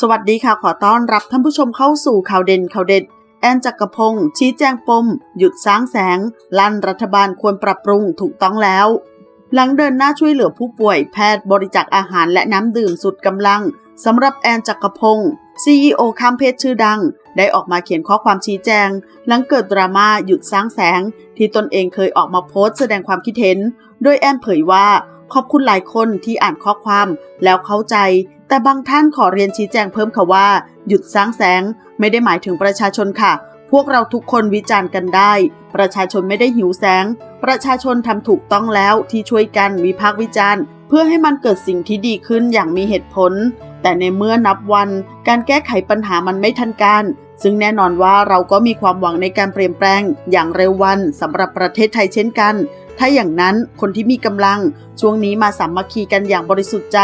สวัสดีค่ะขอต้อนรับท่านผู้ชมเข้าสู่ข่าวเด่นข่าวเด็ด แอนจักรพงศ์ชี้แจงปม หยุดสร้างแสง ลั่นรัฐบาลควรปรับปรุงถูกต้องแล้ว หลังเดินหน้าช่วยเหลือผู้ป่วยแพทย์บริจาคอาหารและน้ำดื่มสุดกำลังสำหรับแอนจักรพงศ์ CEO ข้ามเพศชื่อดัง ได้ออกมาเขียนข้อความชี้แจง หลังเกิดดราม่าหยุดสร้างแสง ที่ตนเองเคยออกมาโพสต์แสดงความคิดเห็น โดยแอนเผยว่าขอบคุณหลายคนที่อ่านข้อความแล้วเข้าใจ แต่บางท่านขอเรียนชี้แจงเพิ่มค่ะว่า หยุดสร้างแสงไม่ได้หมายถึงประชาชนค่ะ พวกเราทุกคนวิจารณ์กันได้ ประชาชนไม่ได้หิวแสง ประชาชนทำถูกต้องแล้วที่ช่วยกันวิพากษ์วิจารณ์ เพื่อให้มันเกิดสิ่งที่ดีขึ้นอย่างมีเหตุผล แต่ในเมื่อนับวันการแก้ไขปัญหามันไม่ทันการ ซึ่งแน่นอนว่าเราก็มีความหวังในการเปลี่ยนแปลง อย่างเร็ววันสำหรับประเทศไทยเช่นกัน ถ้าอย่างนั้นคนที่มีกำลัง ช่วงนี้มาสามัคคีกันอย่างบริสุทธิ์ใจ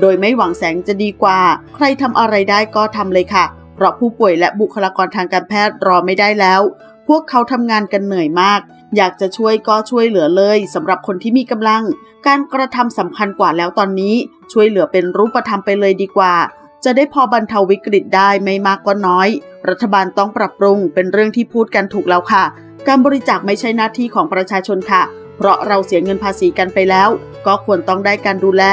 โดยไม่หวังแสงจะดีกว่า ใครทำอะไรได้ก็ทำเลยค่ะ เพราะผู้ป่วยและบุคลากรทางการแพทย์รอไม่ได้แล้ว พวกเขาทำงานกันเหนื่อยมาก อยากจะช่วยก็ช่วยเหลือเลยสำหรับคนที่มีกำลัง การกระทำสำคัญกว่าแล้วตอนนี้ ช่วยเหลือเป็นรูปธรรมไปเลยดีกว่า จะได้พอบรรเทาวิกฤตได้ไม่มากก็น้อย รัฐบาลต้องปรับปรุงเป็นเรื่องที่พูดกันถูกแล้วค่ะ การบริจาคไม่ใช่หน้าที่ของประชาชนค่ะ เพราะเราเสียเงินภาษีกันไปแล้ว ก็ควรต้องได้การดูแล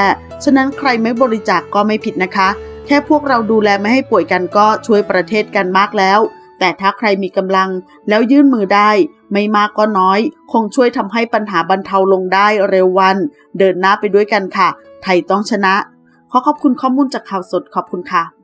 ฉะนั้นใครไม่บริจาคก็ไม่ผิดนะคะ แค่พวกเราดูแลไม่ให้ป่วยกันก็ช่วยประเทศกันมากแล้ว แต่ถ้าใครมีกำลังแล้วยื่นมือได้ ไม่มากก็น้อย คงช่วยทำให้ปัญหาบรรเทาลงได้เร็ววัน เดินหน้าไปด้วยกันค่ะ ไทยต้องชนะ ขอขอบคุณข้อมูลจากข่าวสดขอบคุณค่ะ